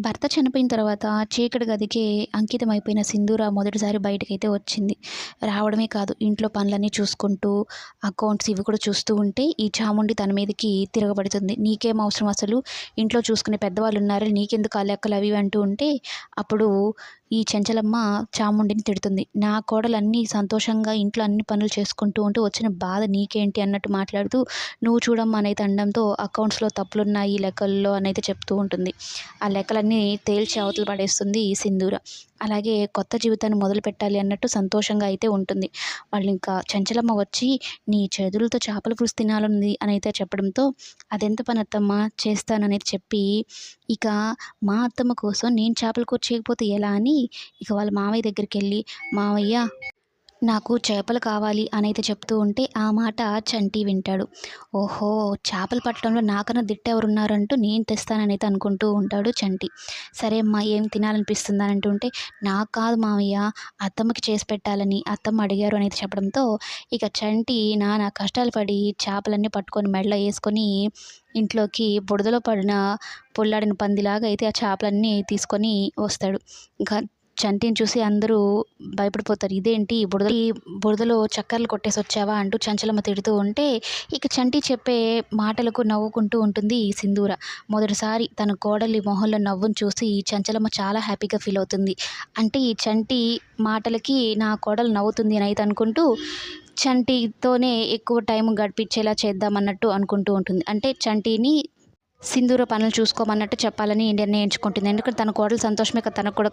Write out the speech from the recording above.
భర్త చనిపోయిన తర్వాత చీకటి గదికే అంకితమైపోయిన సింధూర మొదటిసారి బయటకైతే వచ్చింది. రావడమే కాదు ఇంట్లో పనులన్నీ చూసుకుంటూ అకౌంట్స్ ఇవి కూడా చూస్తూ ఉంటే ఈ చాముండి తన మీదకి తిరగబడుతుంది. నీకేం అవసరం అసలు? ఇంట్లో చూసుకునే పెద్దవాళ్ళు ఉన్నారు నీకెందుకు ఆ లెక్కలు అవి అంటూ ఉంటే అప్పుడు ఈ చెంచలమ్మ చాముండిని తిడుతుంది. నా కోడలు అన్నీ సంతోషంగా ఇంట్లో అన్ని పనులు చేసుకుంటూ ఉంటే వచ్చిన బాధ నీకేంటి అన్నట్టు మాట్లాడుతూ నువ్వు చూడమ్మా అనైతే అనడంతో అకౌంట్స్లో తప్పులున్నాయి లెక్కల్లో అనైతే చెప్తూ ఉంటుంది. ఆ లెక్కలన్నీ తేల్చి అవతల పడేస్తుంది ఈ సింధూర. అలాగే కొత్త జీవితాన్ని మొదలు పెట్టాలి అన్నట్టు సంతోషంగా అయితే ఉంటుంది. వాళ్ళు ఇంకా చంచలమ్మ వచ్చి నీ చేతులతో చేపల పులుసు తినాలని అని అయితే చెప్పడంతో అదెంత పని అత్తమ్మ చేస్తాననేది చెప్పి ఇక మా అత్తమ్మ కోసం నేను చేపల కూర చేయకపోతే ఎలా అని ఇక వాళ్ళ మామయ్య దగ్గరికి వెళ్ళి మామయ్య నాకు చేపలు కావాలి అని అయితే చెప్తూ ఉంటే ఆ మాట చంటి వింటాడు. ఓహో చేపలు పట్టడంలో నాకన్నా దిట్టెవరున్నారంటూ నేను తెస్తాననైతే అనుకుంటూ ఉంటాడు చంటి. సరే అమ్మా ఏం తినాలనిపిస్తుంది అని అంటుంటే నాకు కాదు మామయ్య అత్తమ్మకి చేసి పెట్టాలని అత్తమ్మ అడిగారు అనేది చెప్పడంతో ఇక చంటి నానా కష్టాలు పడి చేపలన్నీ పట్టుకొని మెడలో వేసుకొని ఇంట్లోకి బుడదలో పడిన పొల్లాడిన పందిలాగా అయితే ఆ చేపలన్నీ తీసుకొని వస్తాడు. ఇంకా చంటిని చూసి అందరూ భయపడిపోతారు. ఇదేంటి? బురద ఈ బురదలో చక్కర్లు కొట్టేసి వచ్చావా? అంటూ చంచలమ్మ తిడుతూ ఉంటే ఇక చంటి చెప్పే మాటలకు నవ్వుకుంటూ ఉంటుంది ఈ సింధూర. మొదటిసారి తన కోడలి మొహంలో నవ్వును చూసి ఈ చంచలమ్మ చాలా హ్యాపీగా ఫీల్ అవుతుంది. అంటే ఈ చంటి మాటలకి నా కోడలు నవ్వుతుంది అని అయితే అనుకుంటూ చంటితోనే ఎక్కువ టైం గడిపించేలా చేద్దామన్నట్టు అనుకుంటూ ఉంటుంది. అంటే చంటిని సింధూర పనులు చూసుకోమన్నట్టు చెప్పాలని నిర్ణయించుకుంటుంది. ఎందుకంటే తన కోడలు సంతోషమే తనకు కూడా